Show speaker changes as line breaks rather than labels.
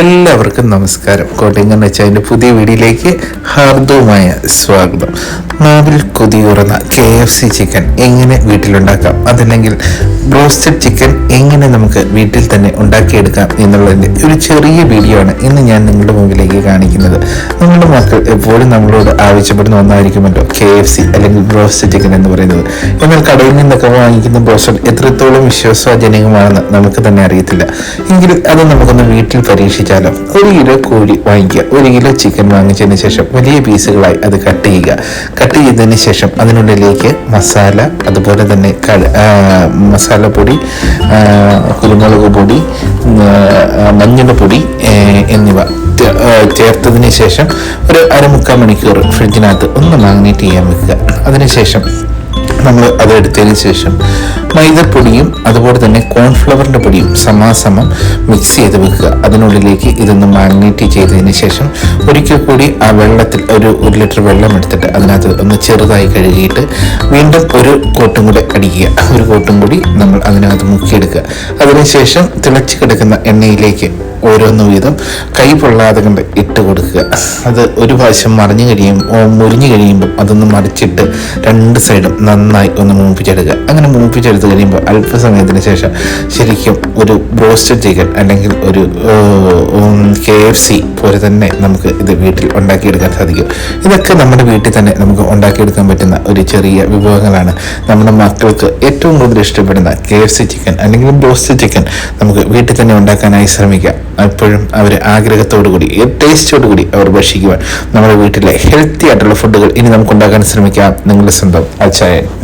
എല്ലാവർക്കും നമസ്കാരം. കോട്ടയം അച്ചായന്റെ പുതിയ വീഡിയോയിലേക്ക് ഹാർദവുമായ സ്വാഗതം. നാവിൽ കൊതിയുറന്ന കെ എഫ് സി ചിക്കൻ എങ്ങനെ വീട്ടിലുണ്ടാക്കാം? അതല്ലെങ്കിൽ ബ്രോസ്റ്റഡ് ചിക്കൻ എങ്ങനെ നമുക്ക് വീട്ടിൽ തന്നെ ഉണ്ടാക്കിയെടുക്കാം എന്നുള്ളതിന്റെ ഒരു ചെറിയ വീഡിയോ ആണ് ഇന്ന് ഞാൻ നിങ്ങളുടെ മുമ്പിലേക്ക് കാണിക്കുന്നത്. മക്കൾ എപ്പോഴും നമ്മളോട് ആവശ്യപ്പെടുന്ന ഒന്നായിരിക്കുമല്ലോ. കെ എഫ് സി അല്ലെങ്കിൽ ബ്രോസ്റ്റ് ചിക്കൻ എന്ന് പറയുന്നത്. എന്നാൽ കടയിൽ നിന്നൊക്കെ വാങ്ങിക്കുന്ന ബ്രോസ്റ്റഡ് എത്രത്തോളം വിശ്വാസജനകമാണെന്ന് നമുക്ക് തന്നെ അറിയത്തില്ല. എങ്കിലും അത് നമുക്കൊന്ന് വീട്ടിൽ പരീക്ഷിച്ചാലോ? ഒരു കിലോ കോഴി വാങ്ങിക്കുക. ഒരു കിലോ ചിക്കൻ വാങ്ങിച്ചതിന് ശേഷം വലിയ പീസുകളായി അത് കട്ട് ചെയ്യുക. കട്ട് ചെയ്തതിന് ശേഷം അതിനുള്ളിലേക്ക് മസാല അതുപോലെ തന്നെ മസാല പൊടി മസാലപ്പൊടി പൊടി കുരുമുളക് പൊടി മഞ്ഞൾപ്പൊടി എന്നിവ ചേ- ആ, ചേർത്തതിന് ശേഷം ഒരു അരമുക്കാൽ മണിക്കൂർ ഫ്രിഡ്ജിനകത്ത് ഒന്ന് മാഗ്നേറ്റ് ചെയ്യാൻ വെക്കുക. അതിനുശേഷം നമ്മൾ അത് എടുത്തതിന് ശേഷം മൈദപ്പൊടിയും അതുപോലെ തന്നെ കോൺഫ്ലവറിന്റെ പൊടിയും സമാസമം മിക്സ് ചെയ്ത് വെക്കുക. അതിനുള്ളിലേക്ക് ഇതൊന്ന് മാഗ്നേറ്റ് ചെയ്തതിന് ശേഷം ഒരിക്കൽ കൂടി ആ വെള്ളത്തിൽ ഒരു ഒരു ലിറ്റർ വെള്ളം എടുത്തിട്ട് അതിനകത്ത് ഒന്ന് ചെറുതായി കഴുകിയിട്ട് വീണ്ടും ഒരു കോട്ടും കൂടെ അടിക്കുക. ഒരു കോട്ടും കൂടി നമ്മൾ അതിനകത്ത് മുക്കിയെടുക്കുക. അതിനുശേഷം തിളച്ച് കിടക്കുന്ന എണ്ണയിലേക്ക് ഓരോന്ന് വീതം കൈ പൊള്ളാതെ കണ്ട് ഇട്ട് കൊടുക്കുക. അത് ഒരു പ്രാവശ്യം മറിഞ്ഞു കഴിയുമ്പോൾ മുറിഞ്ഞു കഴിയുമ്പോൾ അതൊന്ന് മറിച്ചിട്ട് രണ്ട് സൈഡും നന്നായി ഒന്ന് മൂപ്പിച്ചെടുക്കുക. അങ്ങനെ മൂപ്പിച്ചെടുത്ത് കഴിയുമ്പോൾ അല്പസമയത്തിന് ശേഷം ശരിക്കും ഒരു ബ്രോസ്റ്റഡ് ചിക്കൻ അല്ലെങ്കിൽ ഒരു കെ എഫ് സി പോലെ തന്നെ നമുക്ക് ഇത് വീട്ടിൽ ഉണ്ടാക്കിയെടുക്കാൻ സാധിക്കും. ഇതൊക്കെ നമ്മുടെ വീട്ടിൽ തന്നെ നമുക്ക് ഉണ്ടാക്കിയെടുക്കാൻ പറ്റുന്ന ഒരു ചെറിയ വിഭവങ്ങളാണ് നമ്മുടെ മക്കൾക്ക് ഏറ്റവും കൂടുതൽ ഇഷ്ടപ്പെടുന്ന കെ എഫ് സി ചിക്കൻ അല്ലെങ്കിൽ ബ്രോസ്റ്റഡ് ചിക്കൻ നമുക്ക് വീട്ടിൽ തന്നെ ഉണ്ടാക്കാനായി ശ്രമിക്കാം. എപ്പോഴും അവർ ആഗ്രഹത്തോടുകൂടി ടേസ്റ്റോടു കൂടി അവർ ഭക്ഷിക്കുവാൻ. നമ്മുടെ വീട്ടിലെ ഹെൽത്തി ആയിട്ടുള്ള ഫുഡുകൾ ഇനി നമുക്ക് ഉണ്ടാക്കാൻ ശ്രമിക്കാം. നിങ്ങളുടെ സ്വന്തം അച്ചായൻ.